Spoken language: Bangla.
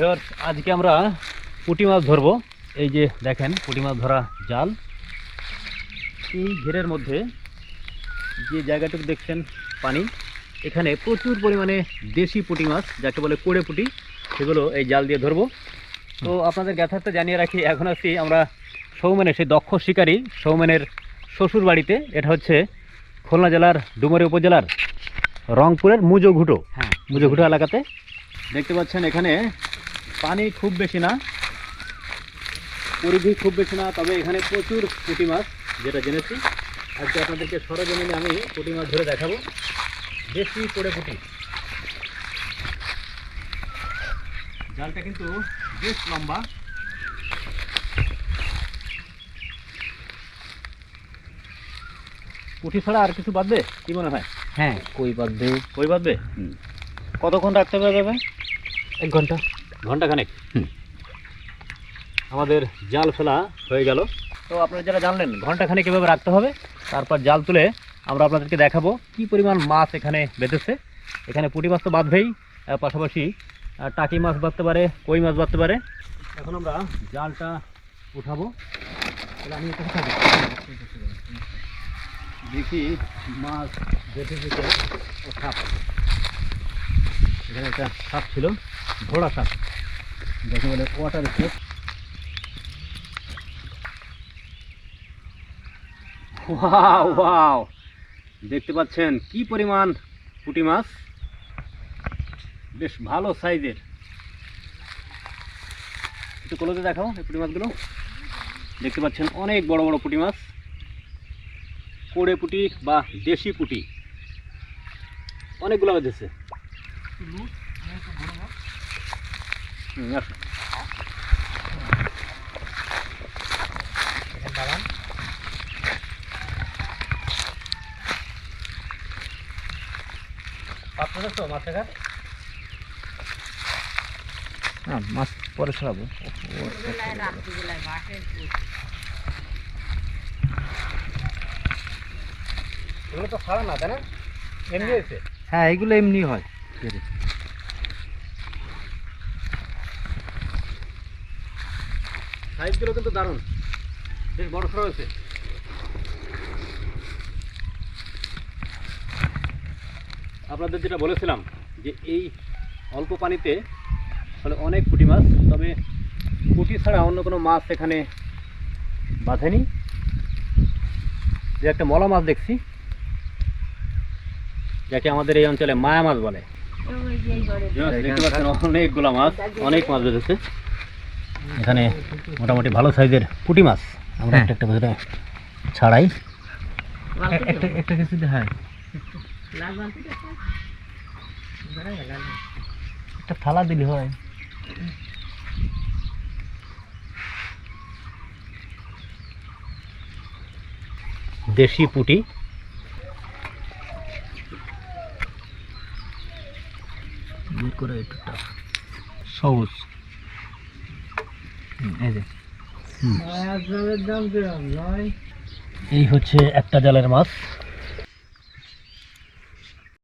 ভিউয়ার্স আজকে আমরা পুঁটি মাছ ধরবো। এই যে দেখেন পুঁটি মাছ ধরা জাল। এই ঘেরের মধ্যে যে জায়গাটুকু দেখছেন পানি এখানে প্রচুর পরিমাণে দেশি পুঁটি মাছ যাকে বলে কোড়ে পুঁটি সেগুলো এই জাল দিয়ে ধরবো। তো আপনাদের যথার্থ জানিয়ে রাখি এখন আছি আমরা সৌমেনের সেই দক্ষ শিকারী সৌমেনের শ্বশুর বাড়িতে। এটা হচ্ছে খুলনা জেলার ডুমুরি উপজেলার রংপুরের মুজোঘুটো। হ্যাঁ। মুজোঘুটো এলাকাতে। দেখতে পাচ্ছেন এখানে পানি খুব বেশি না। পরিধি খুব বেশি না তবে এখানে প্রচুর পুঁটি মাছ যেটা জেনেছি। আজকে আপনাদেরকে সরজমিনে আমি পুঁটি মাছ ধরে দেখাবো। বেশি করে পুঁটি। জালটা কিন্তু বেশ লম্বা। পুঁটি ছাড়া আর কিছু বাদবে কি মনে হয়? হ্যাঁ কই বাঁধবে কই বাদবে হুম। কতক্ষণ রাখতে হবে যাবে? এক ঘণ্টা। ঘণ্টা খানেক আমাদের জাল ফেলা হয়ে গেল। তো আপনারা যারা জানলেন ঘণ্টা খানেক এভাবে রাখতে হবে, তারপর জাল তুলে আমরা আপনাদেরকে দেখাবো কি পরিমাণ মাছ এখানে বেঁধেছে। এখানে পুঁটি মাছ তো বাঁধবেই পাশাপাশি টাকি মাছ বাঁধতে পারে, কই মাছ বাঁধতে পারে। এখন আমরা জালটা উঠাবো। আমি উঠাবো। দেখি মাছ বেঁধে থেকে ও সাপ এখানে একটা সাপ ছিল, ঘোড়া সাপ। যাকে বলে ওয়াটার স্নেক ওয়াও ওয়াও দেখতে পাচ্ছেন কি পরিমাণ পুঁটি মাছ। বেশ ভালো সাইজের। একটু কলোতে দেখাও এই পুঁটি মাছগুলো। দেখতে পাচ্ছেন অনেক বড় বড় পুঁটি মাছ। কোড়ে পুঁটি বা দেশি পুঁটি। অনেকগুলো বেঁধেছে আসো। পাত্র দেখছ মাছ হ্যাঁ পরে ছড়াবো। এগুলো তো সারা না তাই না এমনি হয়েছে? হ্যাঁ এগুলো এমনি হয়। সাইজগুলো কিন্তু দারুণ। বেশ বড় সড়ো হয়েছে। আপনাদের যেটা বলেছিলাম যে এই অল্প পানিতে আসলে অনেক পুঁটি মাছ তবে পুঁটি ছাড়া অন্য কোনো মাছ এখানে বাঁধেনি। যে একটা মলা মাছ দেখছি যাকে আমাদের এই অঞ্চলে মায়া মাছ বলে। দেখতে পাচ্ছেন অনেকগুলো মাছ অনেক মাছ বেঁধেছে। এখানে মোটামুটি ভালো সাইজের পুঁটি মাছ। আমরা হ্যাঁ। একটা একটা করে ছাড়াই একটা একটা কিছু হ্যাঁ। একটা থালা দিলে হয়। দেশি পুঁটি। করে একটুটা সবুজ। এই যে। এই হচ্ছে একটা জালের মাছ।